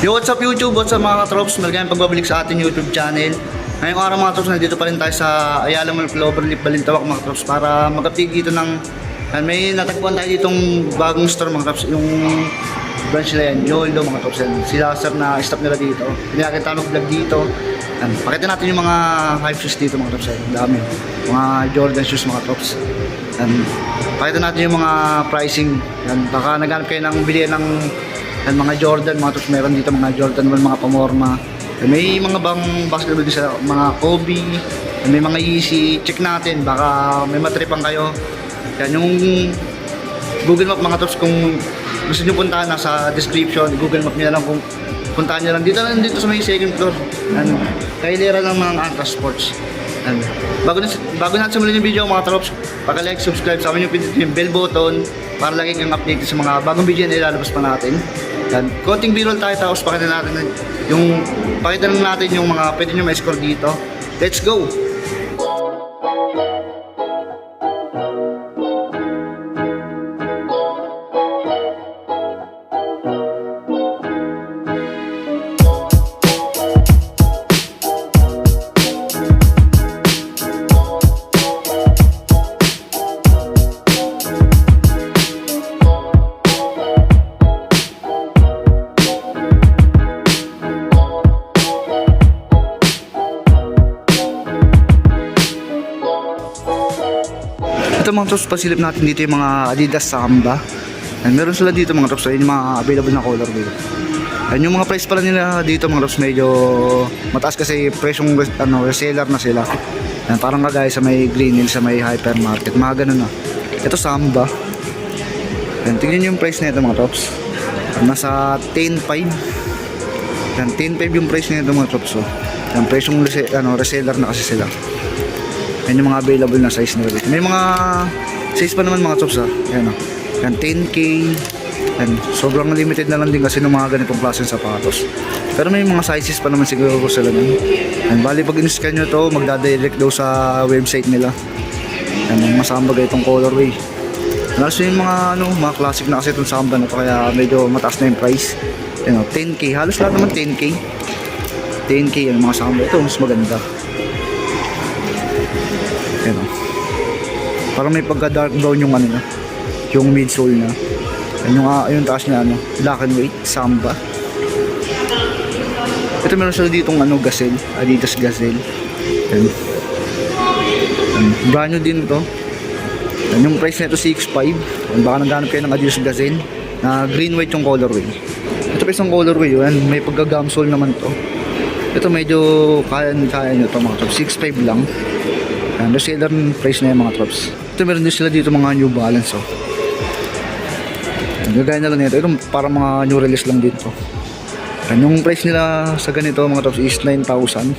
Yo, what's up YouTube? What's up mga katrops? Maligayang pagbabalik sa ating YouTube channel. Ngayong araw mga katrops, nandito pa rin tayo sa Ayala Mall Cloverleaf, Balintawak mga katrops para mag-update dito ng ah, may natagpuan tayo ditong bagong store mga katrops. Yung branch nila yan, Yolo mga katrops. Sila sir na staff nila dito. Pinakita mag-vlog dito. Yan. Pakita natin yung mga hype shoes dito mga katrops. Dami. Mga Jordan shoes mga katrops. Yan. Pakita natin yung mga pricing. Yan. Baka naghanap kayo ng bili ng yan, mga Jordan, mga tops meron dito mga Jordan, mga pamorma. May mga bang basketball din sa mga Kobe, may mga Yeezy, check natin, baka may matripan kayo. Yan, yung Google Map mga tops kung gusto nyo puntahan, nasa description, Google Map nyo lang kung puntahan nyo lang. Dito lang dito sa may second floor. Yan, kailera ng mga Antra Sports. Yan. Bago, na, bago natin simulan yung video mga trops, pag-like, subscribe sa amin yung pindutin yung bell button para lagi kang updated sa mga bagong video na ilalabas pa natin. Yan. Konting b-roll tayo tapos pakita natin yung pakita lang natin yung mga pwede nyo ma-score dito. Let's go! Pasilip natin dito yung mga Adidas Samba. And meron sila dito mga trops, ayun yung mga available na colorway. And yung mga price pala nila dito mga trops, medyo mataas kasi presyong res- ano, reseller na sila. Yan, parang kagaya sa may Green Hill, sa may hypermarket, mga ganun na. Ito Samba. Yan, tingnan yung price nito mga trops. Nasa 10.5. Yan, 10.5 yung price nito mga trops. Oh. Yan, presyong ano, reseller na kasi sila. Yan yung mga available na size nila dito. May mga size pa naman mga tops ha. Yan o. Yan 10k. Yan. Sobrang limited na lang din kasi ng mga ganitong klaseng sapatos. Pero may mga sizes pa naman siguro sila nun. Yan. Bali pag in-scan nyo to, magdadirect daw sa website nila. Masama bagay itong colorway. Lalo yung mga ano, mga classic na kasi itong samba na to kaya medyo mataas na yung price. Yan o, 10k. Halos lahat naman 10k. 10k yung mga samba. Ito mas maganda. Parang may pagka dark brown yung ano niya. Yung midsole niya. Ayan yung, ah, yung taas niya ano. Black and white. Samba. Ito meron sila ditong ano, gazelle. Adidas gazelle. Ayan. Ayan. Brand new din to. Ayan, yung price nito 6.5. Ayan, baka naghanap kayo ng Adidas gazelle. Na green white yung colorway. Ito pa isang colorway. Ayan, may pagka gamsole naman to. Ito medyo kaya, kaya nyo to mga top. 6.5 lang. Yan, reseller price na yung mga trops. Meron din sila dito mga New Balance oh. Gagaya na lang nito. Ito parang mga new release lang dito. Yan, yung price nila sa ganito mga trops is 9,000.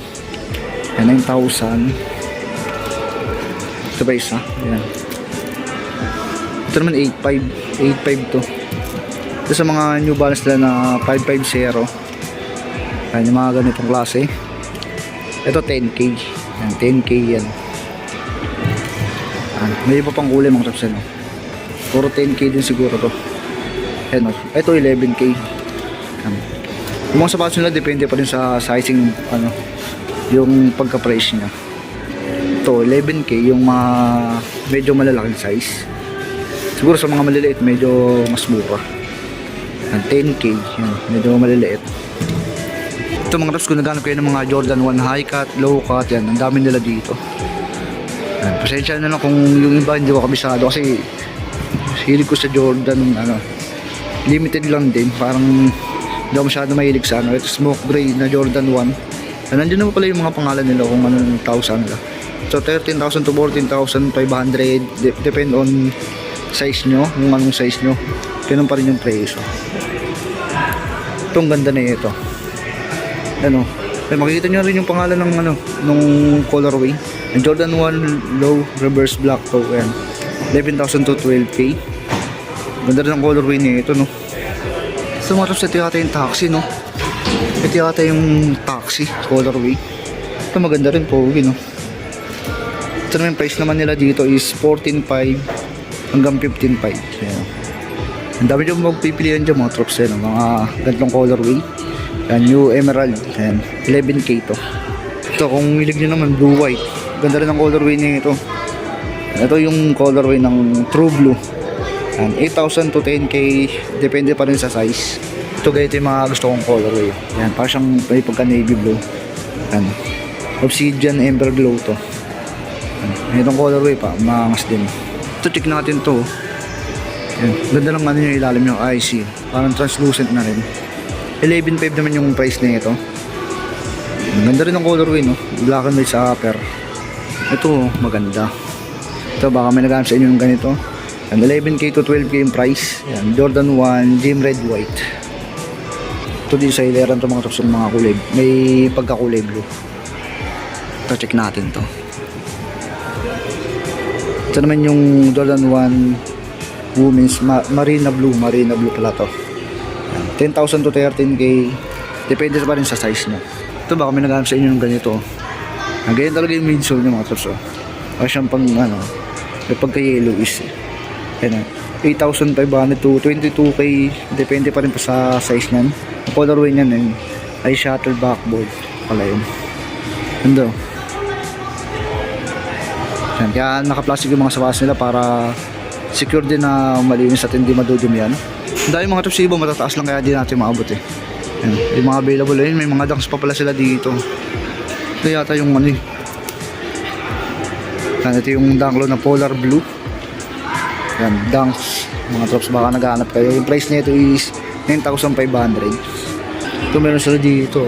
Yan, 9,000. Ito ba isa? Yan. Ito naman 8,500. 8,500 to. Ito sa mga New Balance nila na 550. Yan, yung mga ganitong klase. Ito 10k. Yan, 10k yan. May iba pang kulay mga tops ano. Puro 10k din siguro to. Ayan o. Ito 11k. Ayan. Yung mga sapatos nila depende pa rin sa sizing ano yung pagka-price niya. Ito 11k yung mga medyo malalaking size. Siguro sa mga maliliit medyo mas mura. Ayan, 10k. Yan, medyo maliliit. Ito mga tops kung naghanap kayo ng mga Jordan 1 high cut, low cut, yan. Ang dami nila dito. Ayan, pasensya na lang kung yung iba hindi ko kabisado kasi hilig ko sa Jordan ano limited lang din. Parang hindi ako masyado mahilig sa ano ito smoke gray na Jordan 1 and nandiyan naman pala yung mga pangalan nila kung anong tawag sa nila so 13,000 to 14,500 de- depend on size nyo kung anong size nyo. Ganun pa rin yung presyo. Itong ganda na ito. Ano eh, makikita nyo rin yung pangalan ng ano nung colorway. Yung Jordan 1 low reverse black to yan 11,000 to 12k ganda rin ang colorway niya ito no? So mga ito yata yung taxi no? Ito yata yung taxi colorway. Ito maganda rin pogi no? Ito naman price naman nila dito is 14.5 hanggang 15.5 yan ang dami dyan magpipilian dyan mga trucks yan, mga ganitong colorway Yan, new emerald. Yan, 11k to. Ito, kung hilig nyo naman, blue white. Ganda rin ang colorway niya ito. Ito yung colorway ng true blue. Yan, 8,000 to 10k. Depende pa rin sa size. Ito ganito yung mga gusto kong colorway. Yan, parang siyang may pagka navy blue. Yan. Obsidian Ember Glow to. Yan. Itong colorway pa, maangas din. Ito, check natin to. Yan. Ganda lang ano yung ilalim yung IC. Parang translucent na rin. 11.5 naman yung price na ito. Ganda rin ng colorway, no? Black and white sa upper. Ito, maganda. Ito, baka may naghanap sa inyo ng ganito. Yan, 11k to 12k yung price. Yan, Jordan 1, Gym Red White. Ito din sa hileran to mga tops ng mga kulay. May pagkakulay blue. Ito, check natin to. Ito naman yung Jordan 1 Women's ma- Marina Blue. Marina Blue pala to. Yan, 10,000 to 13k. Depende pa rin sa size mo. Ito baka may naghanap sa inyo ng ganito. Ang ganyan talaga yung midsole niya mga tops. Oh. Para siyang pang ano, may pagka-yellow is. Yan, oh. 8,500 to 22k. Depende pa rin pa sa size niyan. Ang colorway niyan eh, ay shuttle backboard. Pala yun. Ando. Yan, kaya naka-plastic yung mga sapatos nila para secure din na malinis at hindi madudumi yan. Dahil mga tops iba matataas lang kaya di natin maabot eh. Yan, yung mga available ayun, may mga dunks pa pala sila dito. Ito yata yung ano eh. Yan, ito yung dunk low na polar blue. Yan, dunks. Mga tops baka naghahanap kayo. Yung price nito is 9,500. Ito meron sila dito.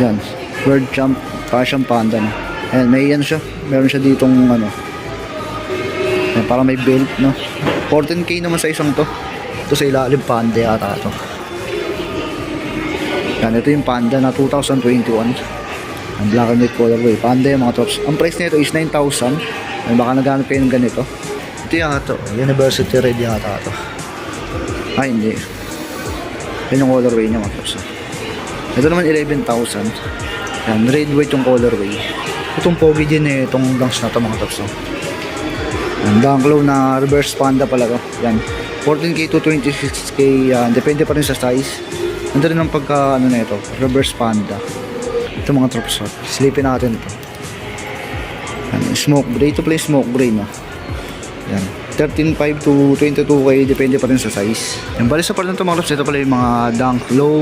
Yan, World Champ, Fashion Panda. no. Ayan, may ano siya. Meron siya ditong ano. Ayan, para may belt, no. 14k naman sa isang to. Ito sa ilalim panda yata to. Yan, ito yung panda na 2021. Ang black and white colorway. Panda yung mga tops. Ang price nito is 9,000. Ay, baka naghanap kayo ng ganito. Ito yata to. University red yata to. Ay, hindi. Yan yung colorway niya mga tops. Ito naman 11,000. Yan, red white yung colorway. Itong pogi din eh, itong dunks na to mga tops. No? Yan, dunk low na reverse panda pala to. Yan, 14k to 26k. Yan, depende pa rin sa size. Ganda rin ang pagka, ano na ito, reverse panda. Ito mga tops. no? Silipin natin ito. Yan, smoke gray. Ito pala yung smoke gray, no? Yan. 13.5 to 22k, depende pa rin sa size. Yan, bali sa part ng ito mga tops, ito pala yung mga dunk low,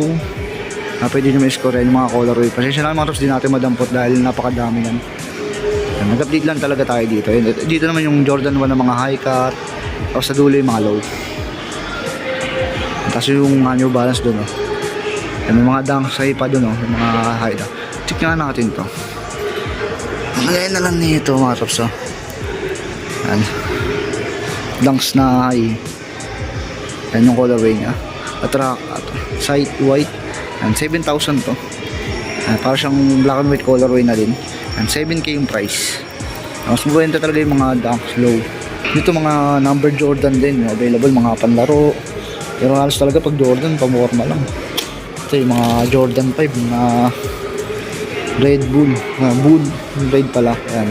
na pwede nyo ma-score yung mga colorway. Pasensya na mga tops, di natin madampot dahil napakadami yan. Nag-update lang talaga tayo dito. Dito naman yung Jordan 1 ng mga high cut, tapos sa dulo yung mga low. Tapos yung mga New Balance doon, oh. May mga dunk sa ipa doon, oh. Mga high cut. Check nga natin to. Gaya na lang nito mga tops, oh. Yan. Dunks na high. Yan yung colorway niya. Attract, at sight white. Yan, 7,000 to. Yan, para siyang black and white colorway na din. Yan, 7k yung price. Mas mabenta talaga yung mga dunks low. Dito mga number Jordan din. Available mga panlaro. Pero halos talaga pag Jordan, pamorma lang. Ito yung mga Jordan 5 na Red Bull. Uh, Bull. Red pala. Yan.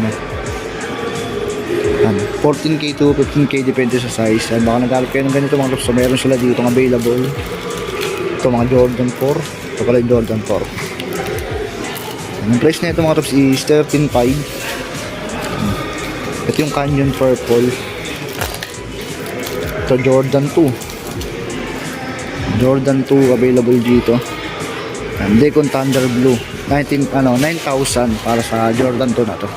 Yan. 14k to 15k depende sa size. Yan. Baka naghalap kayo ng ganito mga lops. So, meron sila dito available. Ito mga Jordan 4. Ito pala yung Jordan 4. Ang price na ito mga tops is 13.5. Yan. Ito yung Canyon Purple. Ito Jordan 2. Jordan 2 available dito. And Decon Thunder Blue. 19 ano 9,000 para sa Jordan 2 na to.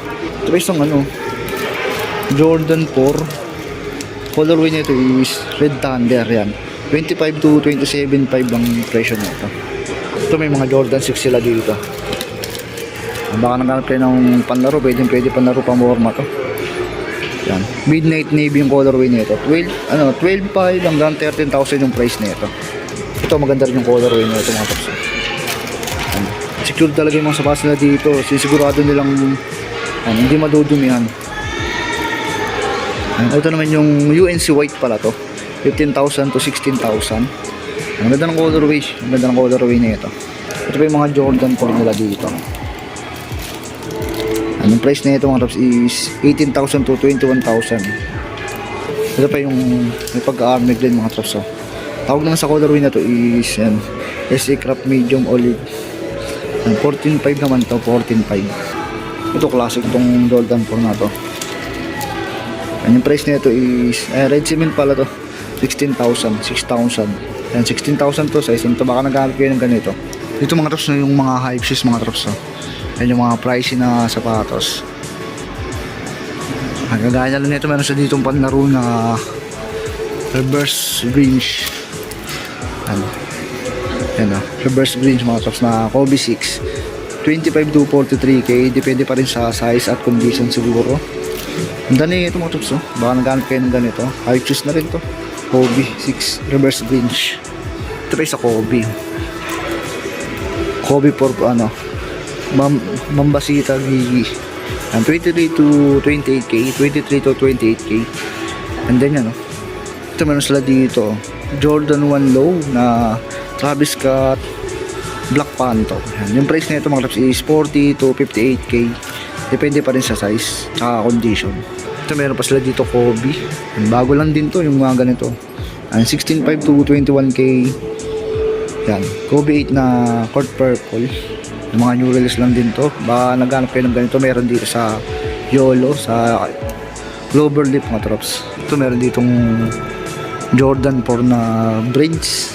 Ito pa isang ano Jordan 4 colorway nito is Red Thunder yan 25 to 27.5 ang presyo nito ito may mga Jordan 6 sila dito baka naghanap kayo ng panlaro pwede pwede panlaro pamorma to yan Midnight Navy yung colorway nito 12 ano 12.5 hanggang 13,000 yung price nito ito maganda rin yung colorway nito mga tops yan. secure talaga yung mga sapatos nila dito sisigurado nilang yan, hindi madudumihan Ayan, Ito naman yung UNC white pala to. 15,000 to 16,000. Ang ganda ng colorway. Ang ganda ng colorway na ito. Ito pa yung mga Jordan 4 nila dito. Ang price na ito mga tops is 18,000 to 21,000. Ito pa yung may pagka-armig din mga tops. Oh. Tawag naman sa colorway na to is yan, SE Craft Medium Olive. Ang 14.5 naman to, 14.5. Ito classic tong Jordan 4 na to. Ang yung price nito is, eh, red cement pala to. 16,000, 6,000. Yan, 16,000 to size. Ito baka naghanap kayo ng ganito. Dito mga trops na yung mga hype shoes mga trops to. Yan yung mga pricey na sapatos. Ang kagaya lang nito, meron siya ditong panlaro na reverse range. Ano? Yan o. Reverse range mga trops na Kobe 6. 25 to 43k. Depende pa rin sa size at condition siguro. Ang dami ito mga trops oh. Baka naghanap kayo ng ganito. High choose na rin to. Kobe 6 reverse range. Ito pa sa Kobe. Kobe for ano. Mam Mambasita Gigi. Ang 23 to 28k, 23 to 28k. And then yan, oh. Ito meron sila dito. Jordan 1 low na Travis Scott Black Panther. Yan. Yung price nito mga traps is 40 to 58k. Depende pa rin sa size at condition. Ito meron pa sila dito Kobe. Yan, Bago lang din to yung mga ganito. Ang 16.5 to 21k. Yan. Kobe 8 na court purple. Mga new release lang din to. Baka naghanap kayo ng ganito. Meron dito sa YOLO, sa Cloverleaf mga trops. Ito meron ditong Jordan 4 na bridge.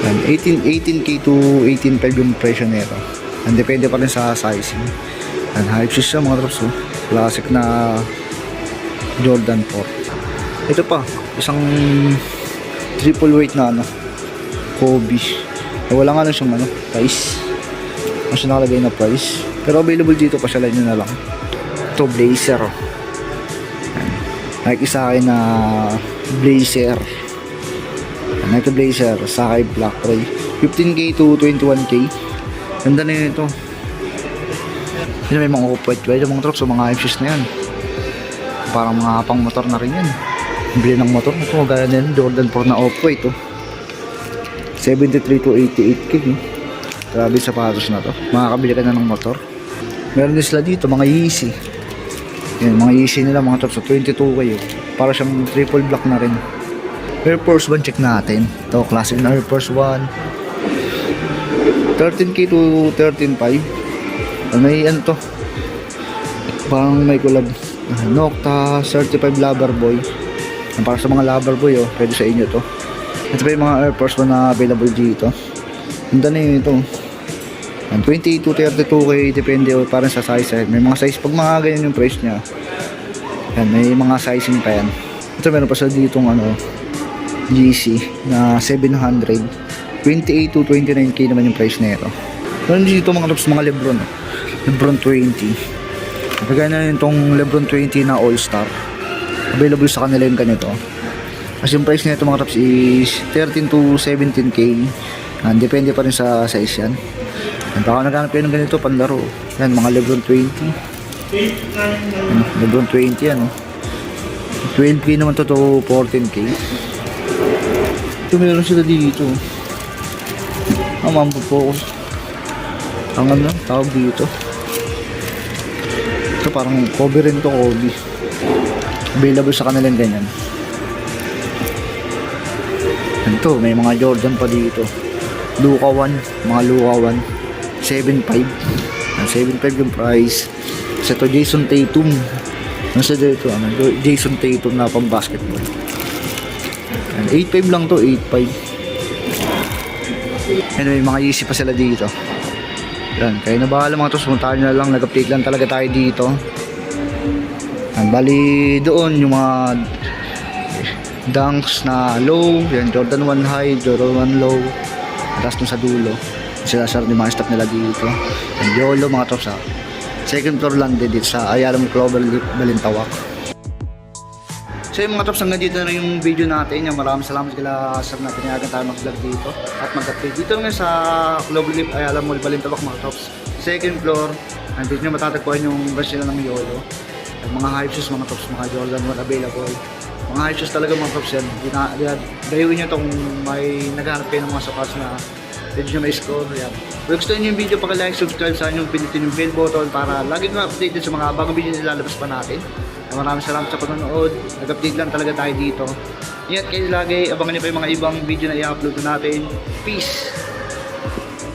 Yan. 18, 18k to 18.5 yung presyo nito. And depende pa rin sa sizing. And hype shoes siya mga trops. Oh. Classic na Jordan 4. Ito pa, isang triple weight na ano, Kobe. Eh, wala nga lang siyang ano, price. Ano siya nakalagay na price. Pero available dito pa siya, nyo na lang. Ito, blazer. oh. Yan. Nike sa akin na blazer. Yan, Nike blazer, sa black ray. 15k to 21k. Ganda na yun ito. Yun may mga off-white ba? Yung mga trucks, so mga hype shoes na yan. Parang mga pang motor na rin yan. Bili ng motor. Ito, gaya na yun. Jordan 4 na off-white oh. 73 to 88k. Eh. Grabe sa sapatos na to. Makakabili ka na ng motor. Meron din sila dito, mga Yeezy. Yan, mga Yeezy nila, mga top sa 22 kayo. Para siyang triple block na rin. Air Force 1 check natin. Ito, classic na Air Force 1. 13k to 13.5. May ano to? Parang may collab. Ah, Nocta, Certified Lover Boy. Yan, Para sa mga lover boy, oh, pwede sa inyo to. Ito pa yung mga Air Force 1 na available dito. Ang dami yun ito. Yan, 20 to 32k, depende oh, parang sa size. eh. May mga size, pag mga ganyan yung price niya. Yan, may mga sizing pa yan. Ito meron pa sa ditong ano, GC na 700. 28 to 29k naman yung price na ito. Meron dito mga tops, mga Lebron. oh. Lebron 20. Kagaya na itong Lebron 20 na All-Star. Available sa kanila yung ganito. Kasi yung price nito mga tops is 13 to 17k. Ah, depende pa rin sa size yan. Yan, baka naghanap kayo ng ganito panlaro. Yan, mga Lebron 20. Yan, Lebron 20 yan. Oh. 12k naman to to 14k. Ito meron sila dito. Ah, mambo po. Ang ano, tawag dito. Ito parang cover rin to, Kobe. Available sa kanilang ganyan. Ito, may mga Jordan pa dito. Luka 1, mga Luka 1. 7.5. Ang 7.5 yung price. Kasi ito Jason Tatum. Ano sa dito? Ano? Jason Tatum na pang basketball. Yan, 8.5 lang to, 8.5. Anyway, mga easy pa sila dito. Yan, kayo na bahala mga to, sumuntahan nyo na lang, nag-update lang talaga tayo dito. Yan, bali doon yung mga dunks na low, yan, Jordan 1 high, Jordan 1 low, tapos sa dulo. Sila sir yung mga stock nila dito. Yan, YOLO mga to sa second floor lang din dito sa Ayala Clover Balintawak. So yung mga tops, hanggang dito na yung video natin. Yung maraming salamat kila sir na pinayagan tayo mag-vlog dito at mag-update. Dito nga sa Global Leap Ayala Mall Balintawak mga tops. Second floor, andito nyo matatagpuan yung branch ng Yolo. At mga hype shoes mga tops, mga Jordan 1 available. Mga hype shoes talaga mga tops yan. Gayuin nyo itong may naghahanap kayo ng mga sapatos na pwede nyo may score. Yan. Kung gusto niyo yung video, paki-like, subscribe sa inyo, pindutin yung bell button para lagi na updated sa mga bagong video na ilalabas pa natin. Maraming salamat sa panonood. Nag-update lang talaga tayo dito. Ingat kayo lagi. Abangan niyo pa yung mga ibang video na i-upload natin. Peace!